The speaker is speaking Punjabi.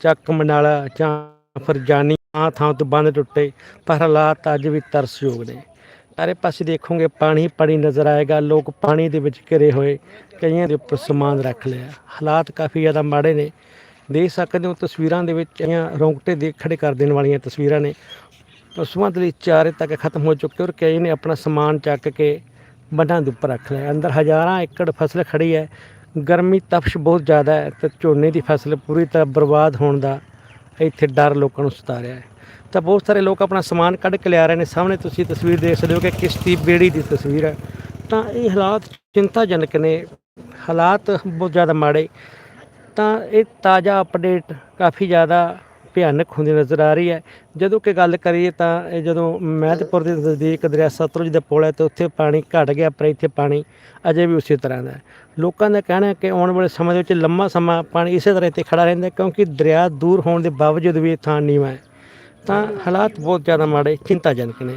ਚੱਕ ਮਨਾਲਾ ਜਾਂ ਫਿਰ ਜਾਨੀ ਥਾਂ ਤੋਂ ਬੰਦ ਟੁੱਟੇ, ਪਰ ਹਾਲਾਤ ਅੱਜ ਵੀ ਤਰਸਯੋਗ ਨੇ। ਸਾਰੇ ਪਾਸੇ ਦੇਖੋਗੇ ਪਾਣੀ ਪਾਣੀ ਨਜ਼ਰ ਆਏਗਾ, ਲੋਕ ਪਾਣੀ ਦੇ ਵਿੱਚ ਘਿਰੇ ਹੋਏ, ਕਈਆਂ ਦੇ ਉੱਪਰ ਸਮਾਨ ਰੱਖ ਲਿਆ। ਹਾਲਾਤ ਕਾਫੀ ਜ਼ਿਆਦਾ ਮਾੜੇ ਨੇ। ਦੇਖ ਸਕਦੇ ਹੋ ਤਸਵੀਰਾਂ ਦੇ ਵਿੱਚ ਕਈਆਂ ਰੌਂਗਟੇ ਦੇ ਖੜੇ ਕਰ ਦੇਣ ਵਾਲੀਆਂ ਤਸਵੀਰਾਂ ਨੇ। ਪਸ਼ੂਆਂ ਦੇ ਲਈ ਚਾਰੇ ਤੱਕ ਖਤਮ ਹੋ ਚੁੱਕੇ ਔਰ ਕਈ ਨੇ ਆਪਣਾ ਸਮਾਨ ਚੱਕ ਕੇ ਬੰਨਾਂ ਦੇ ਉੱਪਰ ਰੱਖ ਲਿਆ। ਅੰਦਰ ਹਜ਼ਾਰਾਂ ਏਕੜ ਫਸਲ ਖੜੀ ਹੈ। ਗਰਮੀ ਤਪਸ਼ ਬਹੁਤ ਜ਼ਿਆਦਾ ਹੈ ਤੇ ਝੋਨੇ ਦੀ ਫਸਲ ਪੂਰੀ ਤਰ੍ਹਾਂ ਬਰਬਾਦ ਹੋਣ ਦਾ ਇੱਥੇ ਡਰ ਲੋਕਾਂ ਨੂੰ ਸਤਾਰਿਆ ਹੈ। ਤਾਂ ਬਹੁਤ ਸਾਰੇ ਲੋਕ ਆਪਣਾ ਸਮਾਨ ਕੱਢ ਕੇ ਲਿਆ ਰਹੇ ਨੇ। ਸਾਹਮਣੇ ਤੁਸੀਂ ਤਸਵੀਰ ਦੇਖ ਸਕਦੇ ਹੋ ਕਿ ਕਿਸ਼ਤੀ ਬੇੜੀ ਦੀ ਤਸਵੀਰ ਹੈ। ਤਾਂ ਇਹ ਹਾਲਾਤ ਚਿੰਤਾਜਨਕ ਨੇ। ਹਾਲਾਤ ਬਹੁਤ ਜ਼ਿਆਦਾ ਮਾੜੇ। ਤਾਂ ਇਹ ਤਾਜ਼ਾ ਅਪਡੇਟ ਕਾਫੀ ਜ਼ਿਆਦਾ ਭਿਆਨਕ ਹੁੰਦੀ ਨਜ਼ਰ ਆ ਰਹੀ ਹੈ। ਜਦੋਂ ਕਿ ਗੱਲ ਕਰੀਏ ਤਾਂ ਇਹ ਜਦੋਂ ਮਹਿਤਪੁਰ ਦੇ ਨਜ਼ਦੀਕ ਦਰਿਆ ਸਤਲੁਜ ਦਾ ਪੁਲ ਹੈ ਤੇ ਉੱਥੇ ਪਾਣੀ ਘਟ ਗਿਆ, ਪਰ ਇੱਥੇ ਪਾਣੀ ਅਜੇ ਵੀ ਉਸੇ ਤਰ੍ਹਾਂ ਦਾ ਹੈ। ਲੋਕਾਂ ਦਾ ਕਹਿਣਾ ਹੈ ਕਿ ਆਉਣ ਵਾਲੇ ਸਮੇਂ ਦੇ ਵਿੱਚ ਲੰਮਾ ਸਮਾਂ ਪਾਣੀ ਇਸੇ ਤਰ੍ਹਾਂ ਇੱਥੇ ਖੜਾ ਰਹਿੰਦਾ ਕਿਉਂਕਿ ਦਰਿਆ ਦੂਰ ਹੋਣ ਦੇ ਬਾਵਜੂਦ ਵੀ ਇਹ ਥਾਂ ਨੀਵਾਂ ਹੈ। ਤਾਂ ਹਾਲਾਤ ਬਹੁਤ ਜ਼ਿਆਦਾ ਮਾੜੇ, ਚਿੰਤਾਜਨਕ ਨੇ।